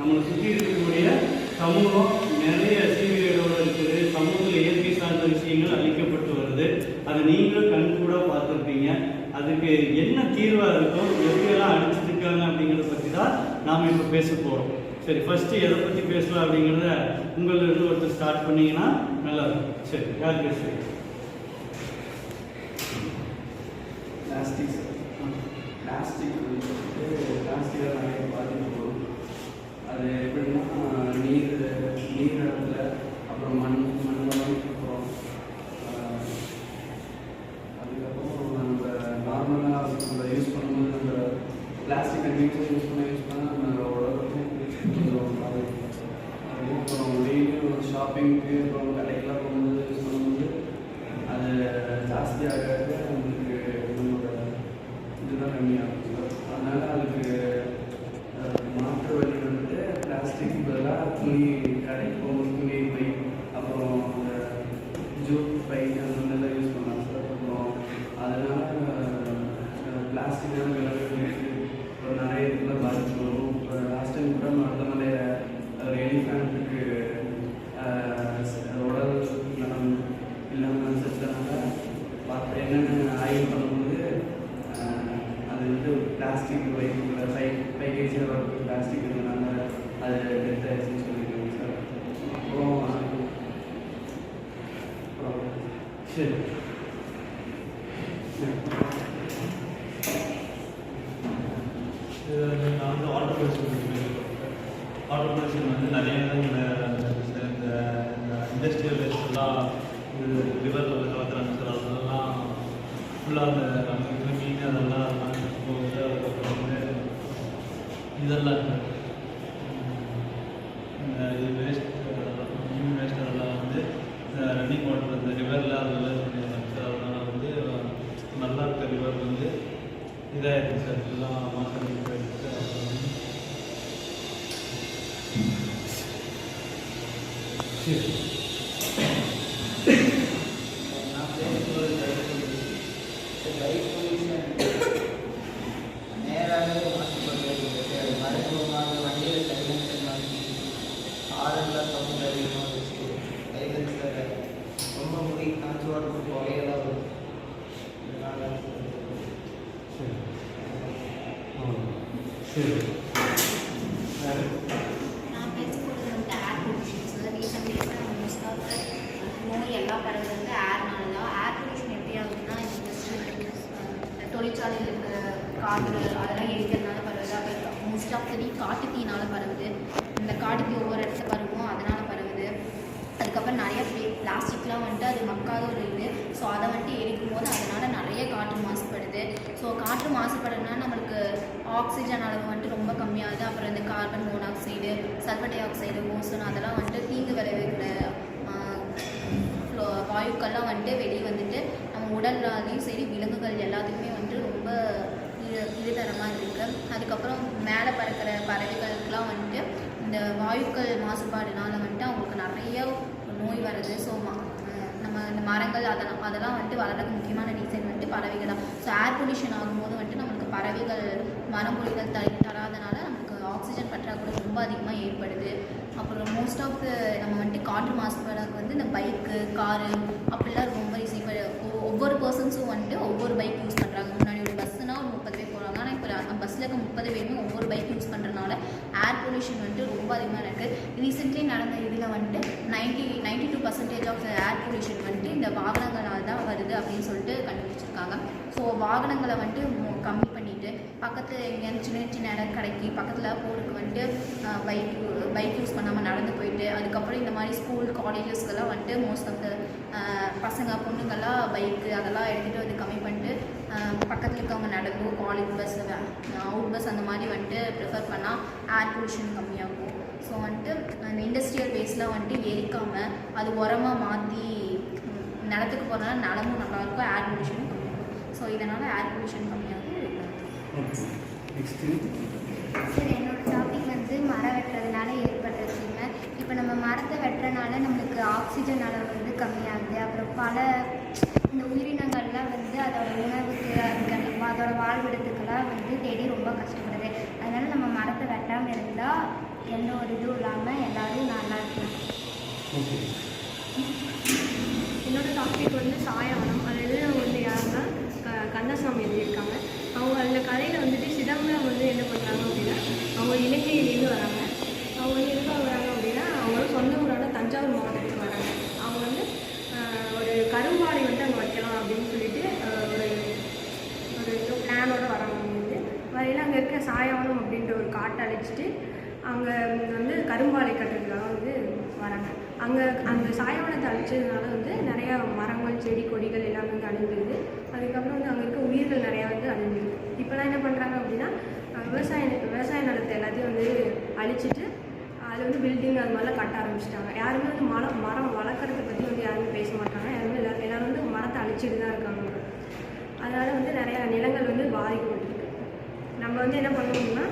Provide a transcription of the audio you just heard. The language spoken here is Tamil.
நம்மளை சுற்றி இருக்கக்கூடிய சமூகம் நிறைய சீரியலோட இருக்குது. சமூகத்தில் இயற்கை சார்ந்த விஷயங்கள் அளிக்கப்பட்டு வருது. அதை நீங்களும் கண் கூட பார்த்துருப்பீங்க. அதுக்கு என்ன தீர்வாக இருக்கும் எப்படியெல்லாம் அடிச்சிட்டு அப்படிங்கிறத பற்றி தான் நாம் இப்போ பேச போகிறோம் சரி ஃபஸ்ட்டு எதை பற்றி பேசலாம் அப்படிங்கிறத உங்களிருந்து ஒருத்தர் ஸ்டார்ட் பண்ணீங்கன்னா நல்லா இருக்கும் சரி யார் பேசுகிறீங்க பிளாஸ்டிக் பிளாஸ்டிக் வந்துட்டு பிளாஸ்டிக்காக நிறைய பாதிப்பு அது எப்படின்னா நீர் நீர் இடத்துல அப்புறம் மண் மண் வளம் அப்புறம் அதுக்கப்புறம் நம்ம நார்மலாக நம்ம யூஸ் பண்ணும்போது நம்ம பிளாஸ்டிக் வீட்டில் யூஸ் பண்ண யூஸ் பண்ணால் நம்ம உடம்புக்கும் கொஞ்சம் பாதிக்கும் அப்புறம் டெய்லியும் ஷாப்பிங்க்கு அப்புறம் கடைக்கெல்லாம் போகும்போது யூஸ் பண்ணும்போது அது ஜாஸ்தியாக நம்மளுக்கு நம்மளோட இதுதான் கம்மியாகும் சார் அதனால் அதுக்கு அஹ், மாற்று வழி வந்துட்டு பிளாஸ்டிக் பதிலாக துணி கடைக்கு போகும்போது துணி பை அப்புறம் அந்த ஜூட் பை அந்த மாதிரிலாம் யூஸ் பண்ணலாம் சார் அப்புறம் அதனால் பிளாஸ்டிக்கான விலங்குகளுக்கு ஒரு நிறைய இதில் பாதிச்சு வரும் லாஸ்ட் டைம் கூட மருதமலை ஒரு எலிஃபேண்ட்டுக்கு உடல் நலம் இல்லாமல் செத்தனால பார்த்து என்னென்ன ஆய்வு பண்ணும்போது அது வந்து பிளாஸ்டிக் வைக்குள்ள பை ஃபைவ் கேஜி பிளாஸ்டிக் இருந்தனால அது டெத் ஆயிடுச்சுன்னு சொல்லியிருக்காங்க சார் அப்புறம் அப்புறம் சரி இது வந்து நான் வந்து வாட்டர் பொல்யூஷன் வாட்டர் வந்து நிறைய இந்த இந்த இந்த இண்டஸ்ட்ரியல் வேஸ்ட்லாம் இது ரிவரில் கலக்கிறாங்க சார் அதெல்லாம் ஃபுல்லாக அந்த நம்ம மீன் அதெல்லாம் போகுது அதுக்கப்புறம் வந்து இதெல்லாம் இது வேஸ்ட் மீன் வேஸ்ட் அதெல்லாம் வந்து ரன்னிங் வாட்டர் அந்த ரிவரில் அதெல்லாம் இது சார் அதனால் வந்து நல்லா இருக்க ரிவர் வந்து இதாக இருக்குது சார் எல்லாம் மாசம் போயிருக்கு அப்புறம் வந்து சரி நான் பேசும்போது லைஃப் பொல்யூஷன் நேராகவே மாற்றப்பட்டு அது மறைமுகமாக வண்டியில் சைலன்சர் மாற்றி ஆறுலாம் சவுண்ட் அதிகமாக வச்சு சைலன்சர் ரொம்ப முடி காய்ச்சி வரணும் புகையெல்லாம் வரும் இதனால சரி ஆ சரி வேறு நான் பேசக்கூடியது வந்து ஏர் பொல்யூஷன்ஸ் ரீசெண்ட் டேஸில் மோஸ்ட் ஆஃப் நோய் எல்லாம் பரவுறது வந்து ஏர்னால தான் ஏர் பொல்யூஷன் எப்படி ஆகுதுன்னா இந்த தொழிற்சாலையில் இருக்கிற காற்று அதெல்லாம் எரிக்கிறதுனால பரவுது. அப்புறம் மோஸ்ட் ஆஃப் தீ காட்டு தீனால பரவுது. இந்த காட்டு தீ ஒவ்வொரு இடத்துல பரவும் அதனால பரவுது. அதுக்கப்புறம் நிறைய பிளாஸ்டிக்லாம் வந்துட்டு அது மக்காத ஒரு இது. ஸோ அதை வந்துட்டு எரிக்கும் போது அதனால நிறைய காற்று மாசுபடுது. ஸோ காற்று மாசுபடுறதுனால நம்மளுக்கு ஆக்சிஜன் அளவு வந்துட்டு ரொம்ப கம்மியாகுது. அப்புறம் இந்த carbon monoxide sulphur dioxide ozone அதெல்லாம் வந்துட்டு தீங்கு விளைவிக்கிற வாயுக்கள்லாம் வந்துட்டு வெளியே வந்துட்டு நம்ம உடல்லையும் சரி விலங்குகள் எல்லாத்துக்குமே ரொம்ப இரு இருதரமாக இருக்குது அதுக்கப்புறம் மேலே பறக்கிற பறவைகளுக்கெல்லாம் வந்துட்டு இந்த வாயுக்கள் மாசுபாடுனால வந்துட்டு அவங்களுக்கு நிறைய நோய் வருது ஸோ நம்ம இந்த மரங்கள் அதெல்லாம் அதெல்லாம் வந்துட்டு வளர்றதுக்கு முக்கியமான ரீசன் வந்துட்டு பறவைகள் தான். ஸோ ஏர் பொல்யூஷன் ஆகும்போது வந்துட்டு நம்மளுக்கு பறவைகள் மரமொழிகள் த தராதனால நமக்கு ஆக்சிஜன் பற்றாக்குறை ரொம்ப அதிகமாக ஏற்படுது. அப்புறம் மோஸ்ட் ஆஃப் த நம்ம வந்துட்டு காற்று மாசுபாடாக வந்து இந்த பைக்கு காரு அப்படிலாம் ரொம்ப ஈஸி இப்போ ஒ- ஒவ்வொரு பர்சன்ஸும் வந்துட்டு ஒவ்வொரு பைக் யூஸ் பண்ணுறாங்க முன்னாடி ஒரு பஸ்ஸுனா ஒரு முப்பது பேர் போகிறாங்க ஆனால் இப்போ பஸ்ஸில் இருக்க முப்பது பேருமே ஒவ்வொரு பைக் யூஸ் பண்ணுறதுனால பொல்யூஷன் வந்துட்டு ரொம்ப அதிகமாக இருக்குது ரீசெண்ட்லி நடந்த இதில் வந்துட்டு ninety ninety two percentage of air pollution வந்துட்டு இந்த வாகனங்களால் தான் வருது அப்படின்னு சொல்லிட்டு கண்டுபிடிச்சிருக்காங்க. ஸோ வாகனங்களை வந்துட்டு கம்மி பண்ணிவிட்டு பக்கத்தில் எங்கேயாவது சின்ன சின்ன இடம் கடைக்கு பக்கத்தில் போகிறதுக்கு வந்துட்டு பைக் பைக் யூஸ் பண்ணாமல் நடந்து போயிட்டு அதுக்கப்புறம் இந்த மாதிரி ஸ்கூல் காலேஜஸ்க்கெல்லாம் வந்துட்டு மோஸ்ட் ஆஃப் த பசங்க பொண்ணுங்கள்லாம் பைக்கு அதெல்லாம் எடுத்துகிட்டு வந்து கம்மி பண்ணிட்டு பக்கத்தில் இருக்கவங்க நடக்கும் காலேஜ் பஸ் அவுட் பஸ் அந்த மாதிரி வந்துட்டு ப்ரிஃபர் பண்ணால் ஏர் பொல்யூஷன் கம்மியாகும். ஸோ வந்துட்டு அந்த இண்டஸ்ட்ரியல் வேஸ்ட்லாம் வந்துட்டு எரிக்காமல் அது உரமாக மாற்றி நிலத்துக்கு போகிறனால நிலமும் நல்லாயிருக்கும் ஏர் பொல்யூஷனும் கம்மியாகும். ஸோ இதனால் ஏர் பொல்யூஷன் கம்மியாகும். சரி என்னோட டாபிக் வந்து மரம் வெட்டுறதுனால ஏற்படுற தீமை. இப்போ நம்ம மரத்தை வெட்டுறனால நம்மளுக்கு ஆக்சிஜன் அளவு வந்து கம்மியாகுது. அப்புறம் பல இந்த உயிரினங்கள்லாம் வந்து அதோட உணவுக்கு அதுக்கு அதோட வாழ்விடத்துக்கெல்லாம் வந்து தேடி ரொம்ப கஷ்டப்படுது. அதனால் நம்ம மரத்தை வெட்டாமல் இருந்தால் எந்த ஒரு இதுவும் இல்லாமல் எல்லோரும் நல்லா இருக்கலாம். என்னோடய டாபிக் வந்து சாயாவனம். அதில் வந்து யாருன்னா க கந்தசாமி எழுதியிருக்காங்க. அவங்க அந்த கதையில் வந்துட்டு சிதம்பரம் வந்து என்ன பண்ணுறாங்க அப்படின்னா அவங்க இலக்கிய ஒரு பிளானோட வராங்க வந்து வரையில் அங்கே இருக்க சாயவனம் அப்படின்ற ஒரு காட்டை அழிச்சிட்டு அங்கே வந்து கரும்பாலை கட்டுறதுக்காக வந்து வராங்க. அங்கே அந்த சாயவனத்தை அழிச்சதுனால வந்து நிறையா மரங்கள் செடி கொடிகள் எல்லாமே வந்து அழிஞ்சிருது. அதுக்கப்புறம் வந்து அங்கே இருக்க உயிர்கள் நிறையா வந்து அழிஞ்சிருது. இப்போலாம் என்ன பண்ணுறாங்க அப்படின்னா விவசாய விவசாய நிலத்தை எல்லாத்தையும் வந்து அழிச்சிட்டு அதில் வந்து பில்டிங் அது மாதிரிலாம் கட்ட ஆரம்பிச்சிட்டாங்க. யாருமே வந்து மரம் மரம் வளர்க்குறத பற்றி வந்து யாருமே பேச மாட்டாங்க. யாருமே எல்லாரும் எல்லாரும் வந்து மரத்தை அழிச்சிட்டு தான் இருக்காங்க. அதனால் வந்து நிறையா நிலங்கள் வந்து பாதிக்கப்பட்டிருக்கு. நம்ம வந்து என்ன பண்ணணும்னா